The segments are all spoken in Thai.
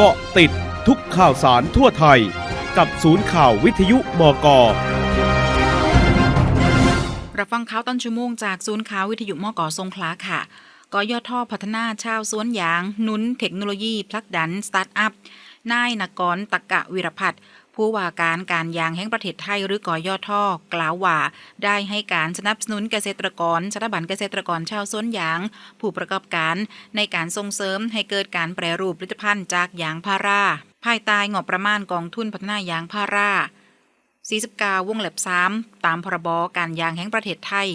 เกาะติดทุกข่าวสารทั่วไทย กับศูนย์ข่าววิทยุมกรับฟังข่าวต้นชั่วโมงจากศูนย์ข่าววิทยุมกสงขลาค่ะกยทพัฒนาชาวสวนยาง นุนเทคโนโลยีพลักดันสตาร์ทอัพนายนกรตะกะวิรพัฒน์ ผู้ว่าการการยางแห่งประเทศไทยหรือกอยอท่อกล่าวว่าได้ให้การสนับสนุนเกษตรกรสถาบันเกษตรกรชาวสวนยาง ผู้ประกอบการในการส่งเสริมให้เกิดการแปรรูปผลิตภัณฑ์จากยางพาราภายใต้งบประมาณกองทุนพัฒนายางพารา 49 วงเล็บ 3 ตามพรบการยางแห่งประเทศไทย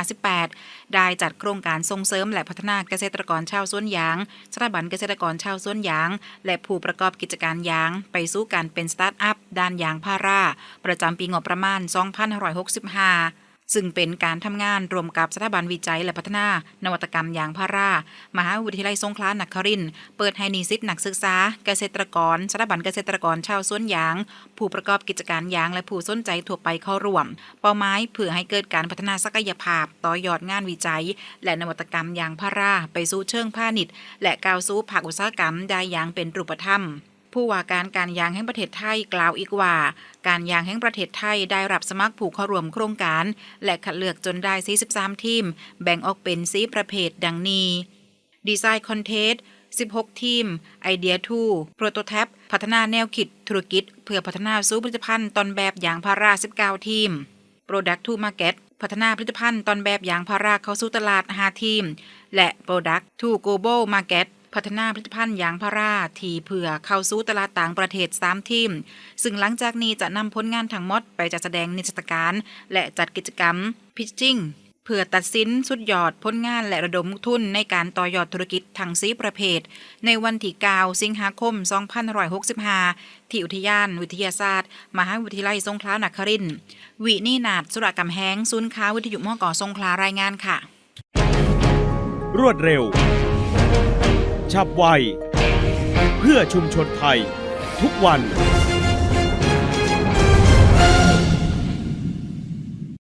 2558 ได้จัดโครงการส่งเสริมและพัฒนาเกษตรกรชาวสวนยาง สถาบันเกษตรกรชาวสวนยาง และผู้ประกอบกิจการยาง ไปสู่การเป็นสตาร์ทอัพด้านยางพารา ประจำปีงบประมาณ 2565 ซึ่งเป็นการทำงานรวมกับสถาบันวิจัยและพัฒนานวัตกรรมยางพารา มหาวิทยาลัยสงขลานครินเปิดให้นิสิตนักศึกษา เกษตรกรสถาบันเกษตรกรชาวสวนยาง ผู้ประกอบกิจการยางและผู้สนใจทั่วไปเข้าร่วม เป้าหมายเพื่อให้เกิดการพัฒนาศักยภาพ ต่อยอดงานวิจัย และนวัตกรรมยางพารา ไปสู่เชิงพาณิชย์และก้าวสู่ภาคอุตสาหกรรมได้อย่างเป็นรูปธรรม ผู้ว่าการการยางแห่งประเทศไทยกล่าวอีกว่า การยางแห่งประเทศไทยได้รับสมัครผู้เข้าร่วมโครงการ และคัดเลือกจนได้ 43 ทีม แบ่งออกเป็นสีประเภทดังนี้ดีไซน์คอนเทส16 ทีม ไอเดียทูโปรโตแทปพัฒนาแนวคิดธุรกิจ เพื่อพัฒนาสู่ผลิตภัณฑ์ตอนแบบยางพารา 19 ทีม Product to Market พัฒนาผลิตภัณฑ์ตอนแบบยางพาราเข้าสู่ตลาด 5 ทีม และ Product to Global Market พัฒนาผลิตภัณฑ์ยางพาราที่เพื่อเข้าสู่ตลาดต่างประเทศ3ทีม ซึ่งหลังจากนี้จะนำผลงานทั้งหมดไปจัดแสดงนิทรรศการ และจัดกิจกรรม Pitching เพื่อตัดสินสุดยอดผลงานและระดมทุนในการต่อยอดธุรกิจทั้งสีประเภท ในวันที่9สิงหาคม 2565 ที่อุทยานวิทยาศาสตร์ มหาวิทยาลัยสงขลานครินทร์วินีนาดสุรกำแหงศูนย์ค้าวิทยุมอกอสงขลารายงานค่ะ รวดเร็ว ฉับไว เพื่อชุมชนไทย ทุกวัน